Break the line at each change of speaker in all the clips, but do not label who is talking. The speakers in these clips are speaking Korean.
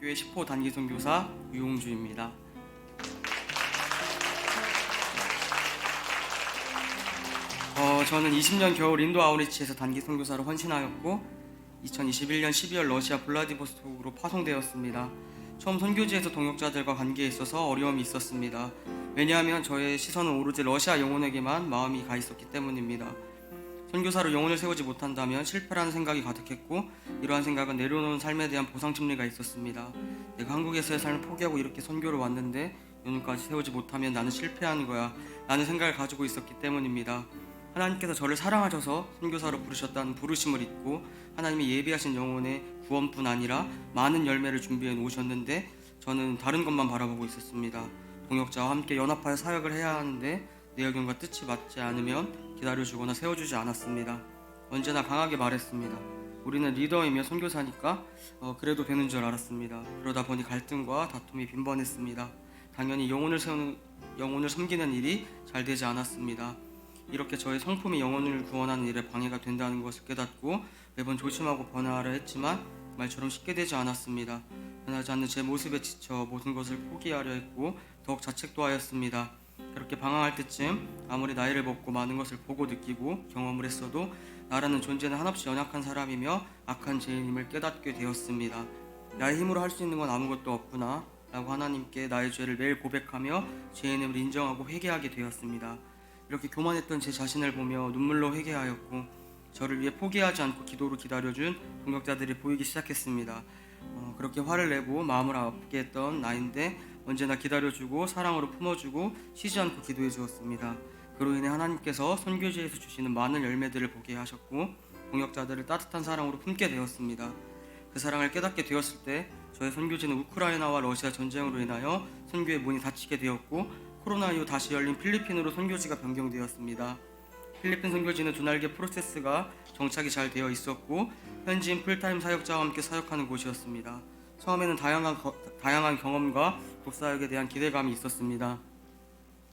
한국교회 10호 단기 선교사 유홍주입니다. 어, 저는 20년 겨울 인도 아우리치에서 단기 선교사로 헌신하였고 2021년 12월 러시아 블라디보스톡으로 파송되었습니다. 처음 선교지에서 동역자들과 관계에 있어서 어려움이 있었습니다. 왜냐하면 저의 시선은 오로지 러시아 영혼에게만 마음이 가 있었기 때문입니다. 선교사로 영혼을 세우지 못한다면 실패라는 생각이 가득했고 이러한 생각은 내려놓은 삶에 대한 보상 심리가 있었습니다. 내가 한국에서의 삶을 포기하고 이렇게 선교를 왔는데 영혼까지 세우지 못하면 나는 실패하는 거야 라는 생각을 가지고 있었기 때문입니다. 하나님께서 저를 사랑하셔서 선교사로 부르셨다는 부르심을 잊고 하나님이 예비하신 영혼의 구원뿐 아니라 많은 열매를 준비해 놓으셨는데 저는 다른 것만 바라보고 있었습니다. 동역자와 함께 연합하여 사역을 해야 하는데 내 의견과 뜻이 맞지 않으면 기다려주거나 세워주지 않았습니다. 언제나 강하게 말했습니다. 우리는 리더이며 선교사니까 어, 그래도 되는 줄 알았습니다. 그러다 보니 갈등과 다툼이 빈번했습니다. 당연히 영혼을 세우는 영혼을 섬기는 일이 잘 되지 않았습니다. 이렇게 저의 성품이 영혼을 구원하는 일에 방해가 된다는 것을 깨닫고 매번 조심하고 변화하려 했지만 말처럼 쉽게 되지 않았습니다. 변하지 않는 제 모습에 지쳐 모든 것을 포기하려 했고 더욱 자책도 하였습니다. 그렇게 방황할 때쯤 아무리 나이를 먹고 많은 것을 보고 느끼고 경험을 했어도 나라는 존재는 한없이 연약한 사람이며 악한 죄인임을 깨닫게 되었습니다. 나의 힘으로 할 수 있는 건 아무것도 없구나 라고 하나님께 나의 죄를 매일 고백하며 죄인임을 인정하고 회개하게 되었습니다. 이렇게 교만했던 제 자신을 보며 눈물로 회개하였고 저를 위해 포기하지 않고 기도로 기다려준 동역자들이 보이기 시작했습니다. 어, 그렇게 화를 내고 마음을 아프게 했던 나인데 언제나 기다려주고 사랑으로 품어주고 쉬지 않고 기도해 주었습니다. 그로 인해 하나님께서 선교지에서 주시는 많은 열매들을 보게 하셨고 동역자들을 따뜻한 사랑으로 품게 되었습니다. 그 사랑을 깨닫게 되었을 때 저의 선교지는 우크라이나와 러시아 전쟁으로 인하여 선교의 문이 닫히게 되었고 코로나 이후 다시 열린 필리핀으로 선교지가 변경되었습니다. 필리핀 선교지는 두 날개 프로세스가 정착이 잘 되어 있었고 현지인 풀타임 사역자와 함께 사역하는 곳이었습니다. 처음에는 다양한, 거- 다양한 경험과 독사역에 대한 기대감이 있었습니다.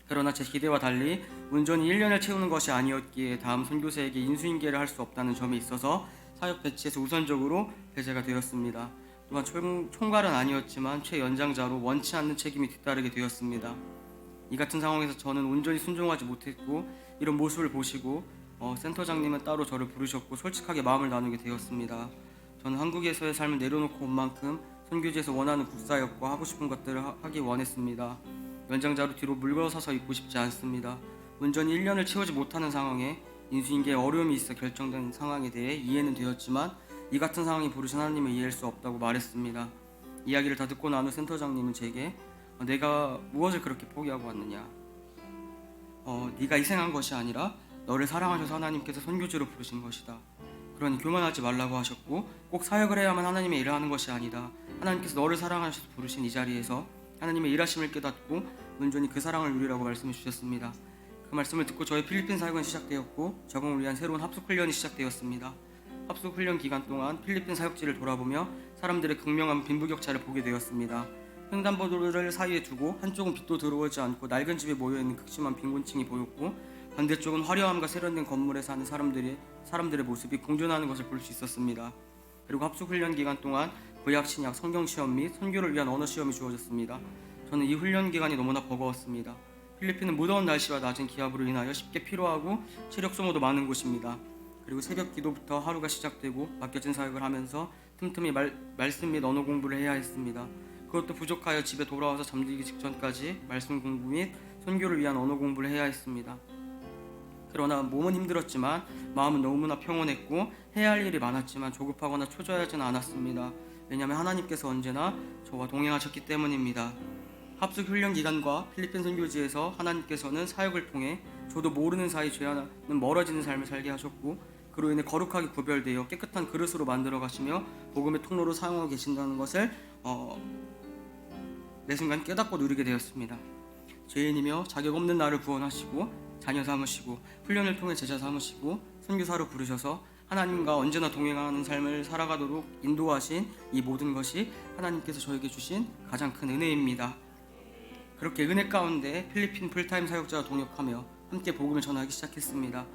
그러나 제 기대와 달리 운전이 1년을 채우는 것이 아니었기에 다음 선교사에게 인수인계를 할 수 없다는 점에 있어서 사역 배치에서 우선적으로 배제가 되었습니다. 또한 총, 총괄은 아니었지만 최연장자로 원치 않는 책임이 뒤따르게 되었습니다. 이 같은 상황에서 저는 온전히 순종하지 못했고 이런 모습을 보시고 어, 센터장님은 따로 저를 부르셨고 솔직하게 마음을 나누게 되었습니다. 저는 한국에서의 삶을 내려놓고 온 만큼 선교지에서 원하는 국사역과 하고 싶은 것들을 하, 하기 원했습니다. 연장자로 뒤로 물러서서 있고 싶지 않습니다. 운전이 1년을 채우지 못하는 상황에 인수인계에 어려움이 있어 결정된 상황에 대해 이해는 되었지만 이 같은 상황이 부르신 하나님을 이해할 수 없다고 말했습니다. 이야기를 다 듣고 난 후 센터장님은 제게 어, 내가 무엇을 그렇게 포기하고 왔느냐 어, 네가 희생한 것이 아니라 너를 사랑하셔서 하나님께서 선교지로 부르신 것이다. 그러니 교만하지 말라고 하셨고 꼭 사역을 해야만 하나님의 일을 하는 것이 아니다. 하나님께서 너를 사랑하셔서 부르신 이 자리에서 하나님의 일하심을 깨닫고 온전히 그 사랑을 누리라고 말씀해 주셨습니다. 그 말씀을 듣고 저의 필리핀 사역은 시작되었고 적응을 위한 새로운 합숙 훈련이 시작되었습니다. 합숙 훈련 기간 동안 필리핀 사역지를 돌아보며 사람들의 극명한 빈부격차를 보게 되었습니다. 횡단보도를 사이에 두고 한쪽은 빛도 들어오지 않고 낡은 집에 모여 있는 극심한 빈곤층이 보였고 반대쪽은 화려함과 세련된 건물에 사는 사람들의 사람들의 모습이 공존하는 것을 볼 수 있었습니다. 그리고 합숙 훈련 기간 동안 구약 신약 성경 시험 및 선교를 위한 언어 시험이 주어졌습니다. 저는 이 훈련 기간이 너무나 버거웠습니다. 필리핀은 무더운 날씨와 낮은 기압으로 인하여 쉽게 피로하고 체력 소모도 많은 곳입니다. 그리고 새벽 기도부터 하루가 시작되고 맡겨진 사역을 하면서 틈틈이 말, 말씀 및 언어 공부를 해야 했습니다. 그것도 부족하여 집에 돌아와서 잠들기 직전까지 말씀 공부 및 선교를 위한 언어 공부를 해야 했습니다. 그러나 몸은 힘들었지만 마음은 너무나 평온했고 해야 할 일이 많았지만 조급하거나 초조하지는 않았습니다. 왜냐하면 하나님께서 언제나 저와 동행하셨기 때문입니다. 합숙 훈련 기간과 필리핀 선교지에서 하나님께서는 사역을 통해 저도 모르는 사이 죄와는 멀어지는 삶을 살게 하셨고 그로 인해 거룩하게 구별되어 깨끗한 그릇으로 만들어 가시며 복음의 통로로 사용하고 계신다는 것을 어, 매 순간 깨닫고 누리게 되었습니다. 죄인이며 자격 없는 나를 구원하시고 자녀 삼으시고 훈련을 통해 제자 삼으시고 선교사로 부르셔서 하나님과 언제나 동행하는 삶을 살아가도록 인도하신 이 모든 것이 하나님께서 저에게 주신 가장 큰 은혜입니다. 그렇게 은혜 가운데 필리핀 풀타임 사역자와 동역하며 함께 복음을 전하기 시작했습니다.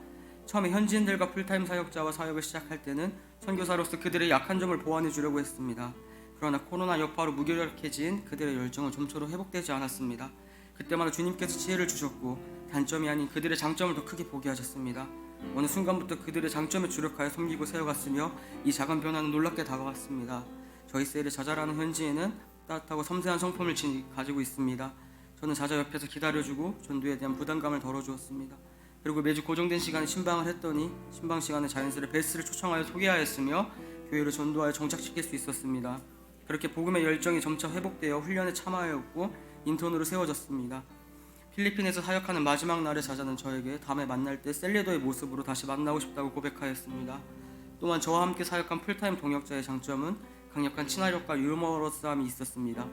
처음에 현지인들과 풀타임 사역자와 사역을 시작할 때는 선교사로서 그들의 약한 점을 보완해 주려고 했습니다. 그러나 코로나 여파로 무기력해진 그들의 열정은 좀처럼 회복되지 않았습니다. 그때마다 주님께서 지혜를 주셨고 단점이 아닌 그들의 장점을 더 크게 보게 하셨습니다. 어느 순간부터 그들의 장점에 주력하여 섬기고 세워갔으며 이 작은 변화는 놀랍게 다가왔습니다. 저희 셀의 자잘하는 현지에는 따뜻하고 섬세한 성품을 지- 가지고 있습니다. 저는 자자 옆에서 기다려주고 전도에 대한 부담감을 덜어주었습니다. 그리고 매주 고정된 시간에 신방을 했더니 신방 시간에 자연스레 베스를 초청하여 소개하였으며 교회로 전도하여 정착시킬 수 있었습니다. 그렇게 복음의 열정이 점차 회복되어 훈련에 참하였고 인턴으로 세워졌습니다. 필리핀에서 사역하는 마지막 날의 자자는 저에게 다음에 만날 때 셀레더의 모습으로 다시 만나고 싶다고 고백하였습니다. 또한 저와 함께 사역한 풀타임 동역자의 장점은 강력한 친화력과 유머러스함이 있었습니다.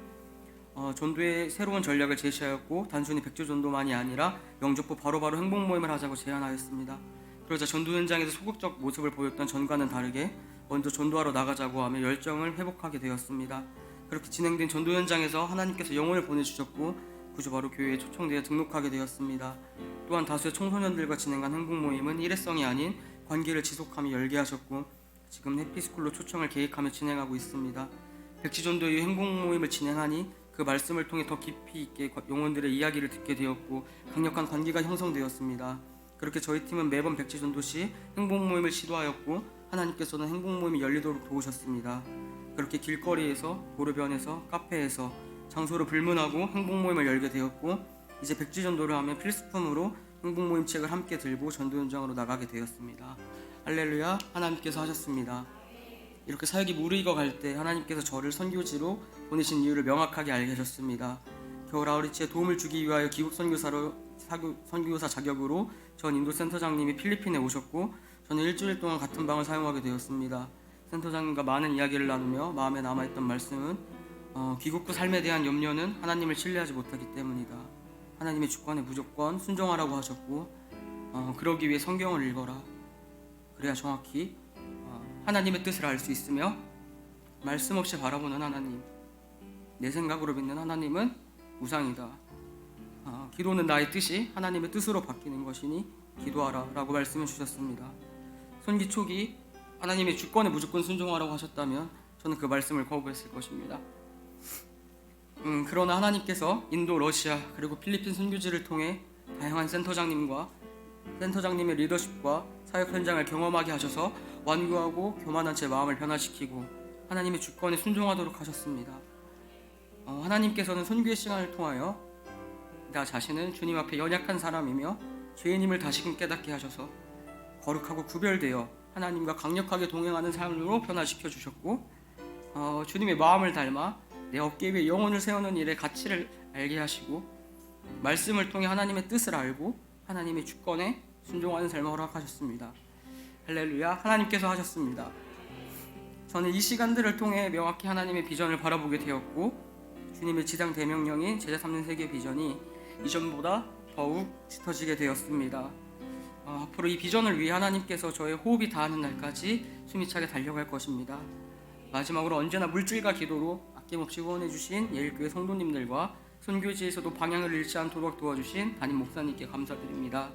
어, 전도의 새로운 전략을 제시하였고 단순히 백조 전도만이 아니라 영접후 바로바로 행복 모임을 하자고 제안하였습니다. 그러자 전도 현장에서 소극적 모습을 보였던 전과는 다르게 먼저 전도하러 나가자고 하며 열정을 회복하게 되었습니다. 그렇게 진행된 전도 현장에서 하나님께서 영혼을 보내주셨고 구주 바로 교회에 초청되어 등록하게 되었습니다. 또한 다수의 청소년들과 진행한 행복 모임은 일회성이 아닌 관계를 지속하며 열게 하셨고 지금 해피스쿨로 초청을 계획하며 진행하고 있습니다. 백지전도의 행복 모임을 진행하니 그 말씀을 통해 더 깊이 있게 영혼들의 이야기를 듣게 되었고 강력한 관계가 형성되었습니다. 그렇게 저희 팀은 매번 백지전도 시 행복 모임을 시도하였고 하나님께서는 행복 모임이 열리도록 도우셨습니다. 그렇게 길거리에서 도로변에서 카페에서 장소를 불문하고 행복 모임을 열게 되었고 이제 백지전도를 하면 필수품으로 행복 모임 책을 함께 들고 전도 현장으로 나가게 되었습니다. 할렐루야 하나님께서 하셨습니다. 이렇게 사역이 무르익어 갈 때 하나님께서 저를 선교지로 보내신 이유를 명확하게 알게 하셨습니다. 겨울 아우리치에 도움을 주기 위하여 기국 선교사로 사교, 선교사 자격으로 전 인도 센터장님이 필리핀에 오셨고 저는 일주일 동안 같은 방을 사용하게 되었습니다. 센터장님과 많은 이야기를 나누며 마음에 남아있던 말씀은 어, 귀국 후 삶에 대한 염려는 하나님을 신뢰하지 못하기 때문이다. 하나님의 주권에 무조건 순종하라고 하셨고 어, 그러기 위해 성경을 읽어라. 그래야 정확히 어, 하나님의 뜻을 알 수 있으며 말씀 없이 바라보는 하나님, 내 생각으로 믿는 하나님은 우상이다. 어, 기도는 나의 뜻이 하나님의 뜻으로 바뀌는 것이니 기도하라라고 말씀해 주셨습니다. 손기 초기 하나님의 주권에 무조건 순종하라고 하셨다면 저는 그 말씀을 거부했을 것입니다. 음, 그러나 하나님께서 인도, 러시아 그리고 필리핀 선교지를 통해 다양한 센터장님과 센터장님의 리더십과 사역 현장을 경험하게 하셔서 완고하고 교만한 제 마음을 변화시키고 하나님의 주권에 순종하도록 하셨습니다. 어, 하나님께서는 선교의 시간을 통하여 나 자신은 주님 앞에 연약한 사람이며 죄인임을 다시금 깨닫게 하셔서 거룩하고 구별되어 하나님과 강력하게 동행하는 삶으로 변화시켜 주셨고 어, 주님의 마음을 닮아 내 어깨 위에 영혼을 세우는 일의 가치를 알게 하시고 말씀을 통해 하나님의 뜻을 알고 하나님의 주권에 순종하는 삶을 허락하셨습니다. 할렐루야 하나님께서 하셨습니다. 저는 이 시간들을 통해 명확히 하나님의 비전을 바라보게 되었고 주님의 지상 대명령인 제자 삼는 세계 비전이 이전보다 더욱 짙어지게 되었습니다. 어, 앞으로 이 비전을 위해 하나님께서 저의 호흡이 닿는 날까지 숨이 차게 달려갈 것입니다. 마지막으로 언제나 물질과 기도로 아낌없이 후원해주신 예일교회 성도님들과 선교지에서도 방향을 잃지 않도록 도와주신 담임 목사님께 감사드립니다.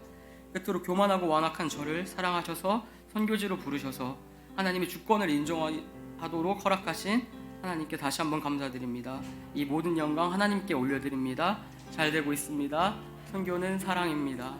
끝으로 교만하고 완악한 저를 사랑하셔서 선교지로 부르셔서 하나님의 주권을 인정하도록 허락하신 하나님께 다시 한번 감사드립니다. 이 모든 영광 하나님께 올려드립니다. 잘 되고 있습니다. 선교는 사랑입니다.